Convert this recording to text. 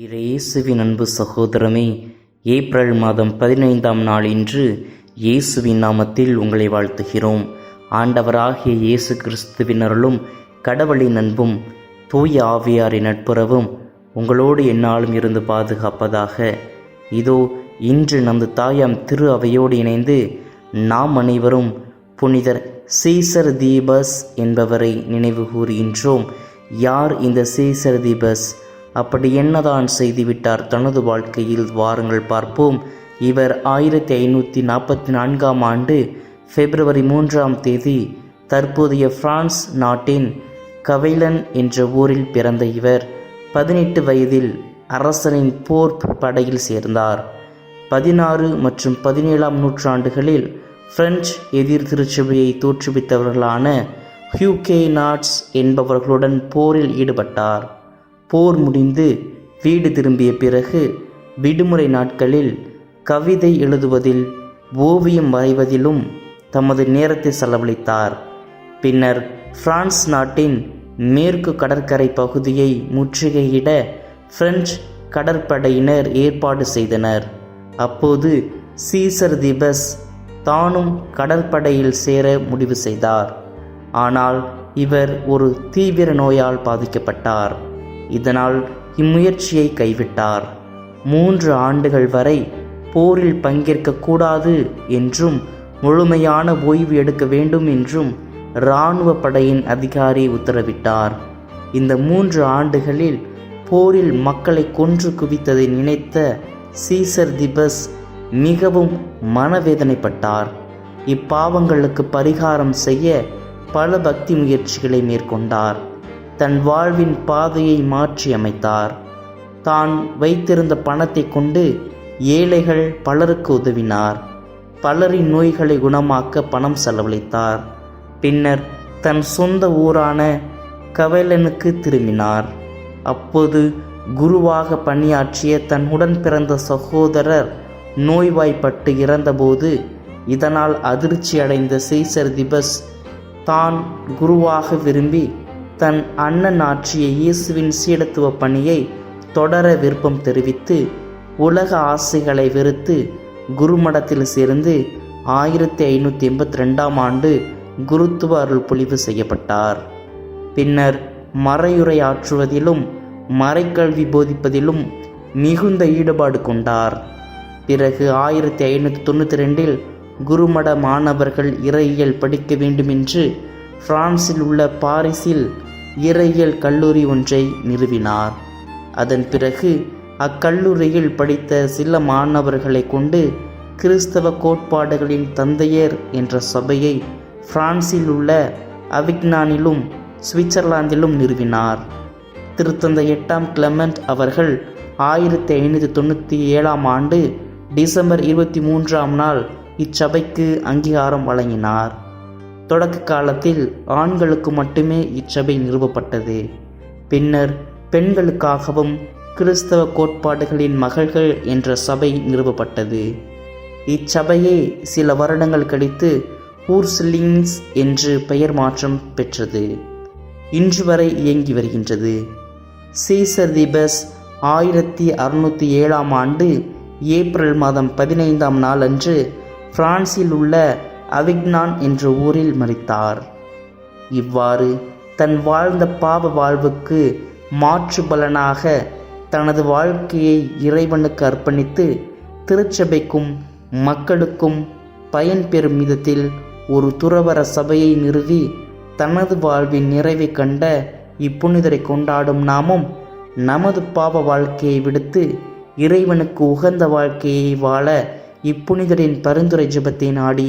இயேசுவின் அன்பு சகோதரமே ஏப்ரல் மாதம் பதினைந்தாம் நாள் இன்று இயேசுவின் நாமத்தில் உங்களை வாழ்த்துகிறோம். ஆண்டவராகிய இயேசு கிறிஸ்துவின் அருளும் கடவுளின் அன்பும் தூய ஆவியாரின் நட்புறவும் உங்களோடு என்னாலும் இருந்து பாதுகாப்பதாக. இதோ இன்று நமது தாயாம் திரு அவையோடு இணைந்து நாம் அனைவரும் புனிதர் சீசர் தீபஸ் என்பவரை நினைவு கூறுகின்றோம். யார் இந்த சீசர் தீபஸ்? அப்படி என்னதான் செய்துவிட்டார் தனது வாழ்க்கையில்? வாருங்கள் பார்ப்போம். இவர் ஆயிரத்தி ஐநூற்றி நாற்பத்தி நான்காம் ஆண்டு பிப்ரவரி மூன்றாம் தேதி தற்போதைய பிரான்ஸ் நாட்டின் கவைலன் என்ற ஊரில் பிறந்த இவர் பதினெட்டு வயதில் அரசனின் போர் படையில் சேர்ந்தார். பதினாறு மற்றும் பதினேழாம் நூற்றாண்டுகளில் பிரெஞ்சு எதிர் திருச்சபையை தோற்றுவித்தவர்களான ஹியூகே நாட்ஸ் என்பவர்களுடன் போரில் ஈடுபட்டார். போர் முடிந்து வீடு திரும்பிய பிறகு விடுமுறை நாட்களில் கவிதை எழுதுவதில் ஓவியம் வரைவதிலும் தமது நேரத்தை செலவழித்தார். பின்னர் பிரான்ஸ் நாட்டின் மேற்கு கடற்கரை பகுதியை முற்றுகையிட பிரெஞ்சு கடற்படையினர் ஏற்பாடு செய்தனர். அப்போது சீசர் திபஸ் தானும் கடற்படையில் சேர முடிவு செய்தார். ஆனால் இவர் ஒரு தீவிர நோயால் பாதிக்கப்பட்டார். இதனால் இம்முயற்சியை கைவிட்டார். மூன்று ஆண்டுகள் வரை போரில் பங்கேற்கக்கூடாது என்றும் முழுமையான ஓய்வு எடுக்க வேண்டும் என்றும் இராணுவ படையின் அதிகாரி உத்தரவிட்டார். இந்த மூன்று ஆண்டுகளில் போரில் மக்களை கொன்று குவித்ததை நினைத்த சீசர் திபஸ் மிகவும் மனவேதனைப்பட்டார். இப்பாவங்களுக்கு பரிகாரம் செய்ய பல பக்தி முயற்சிகளை மேற்கொண்டார். தன் வாழ்வின் பாதையை மாற்றி அமைத்தார் தான் வைத்திருந்த பணத்தை கொண்டு ஏழைகள் பலருக்கு உதவினார். பலரின் நோய்களை குணமாக்க பணம் செலவழித்தார். பின்னர் தன் சொந்த ஊரான கவலனுக்கு திரும்பினார். அப்போது குருவாக பணியாற்றிய தன் பிறந்த சகோதரர் நோய்வாய்ப்பட்டு இறந்தபோது இதனால் அதிர்ச்சி அடைந்த சீசர் திபஸ் தான் குருவாக விரும்பி தன் அண்ணன் ஆற்றிய இயேசுவின் சீடத்துவ பணியை தொடர விருப்பம் தெரிவித்து உலக ஆசைகளை வெறுத்து குருமடத்தில் சேர்ந்து ஆயிரத்தி ஐநூற்றி எண்பத்தி ரெண்டாம் ஆண்டு குருத்துவ அருள் பொழிவு செய்யப்பட்டார். பின்னர் மறையுரை ஆற்றுவதிலும் மறைக்கல்வி போதிப்பதிலும் மிகுந்த ஈடுபாடு கொண்டார். பிறகு ஆயிரத்தி ஐநூற்றி தொண்ணூற்றி ரெண்டில் குருமட மாணவர்கள் இறையியல் படிக்க வேண்டுமென்று பிரான்சில் உள்ள பாரிஸில் இறையியல் கல்லூரி ஒன்றை நிறுவினார். அதன் பிறகு அக்கல்லூரியில் படித்த சில மாணவர்களை கொண்டு கிறிஸ்தவ கோட்பாடுகளின் தந்தையர் என்ற சபையை பிரான்சில் உள்ள அவிக்னானிலும் சுவிட்சர்லாந்திலும் நிறுவினார். திருத்தந்தை எட்டாம் கிளமெண்ட் அவர்கள் ஆயிரத்தி ஐநூற்றி தொண்ணூற்றி ஏழாம் ஆண்டு டிசம்பர் இருபத்தி மூன்றாம் நாள் இச்சபைக்கு அங்கீகாரம் வழங்கினார். தொடக்க காலத்தில் ஆண்களுக்கு மட்டுமே இச்சபை நிறுவப்பட்டது. பின்னர் பெண்களுக்காகவும் கிறிஸ்தவ கோட்பாடுகளின் மகள்கள் என்ற சபை நிறுவப்பட்டது. இச்சபையே சில வருடங்கள் கழித்து ஊர்ஸ்லிங்ஸ் என்று பெயர் மாற்றம் பெற்றது. இன்று வரை இயங்கி வருகின்றது. சீசர் திபஸ் ஆயிரத்தி அறுநூற்றி ஏழாம் ஆண்டு ஏப்ரல் மாதம் பதினைந்தாம் நாள் அன்று பிரான்சில் உள்ள அவிக்னான் என்ற ஊரில் மறித்தார். இவ்வாறு தன் வாழ்ந்த பாவ வாழ்வுக்கு மாற்று பலனாக தனது வாழ்க்கையை இறைவனுக்கு அர்ப்பணித்து திருச்சபைக்கும் மக்களுக்கும் பயன் பெறும் விதத்தில் ஒரு துறவர சபையை நிறுவி தனது வாழ்வின் நிறைவை கண்ட இப்புனிதரை கொண்டாடும் நாமும் நமது பாவ வாழ்க்கையை விடுத்து இறைவனுக்கு உகந்த வாழ்க்கையை வாழ இப்புனிதரின் பரிந்துரை ஜெபத்தை நாடி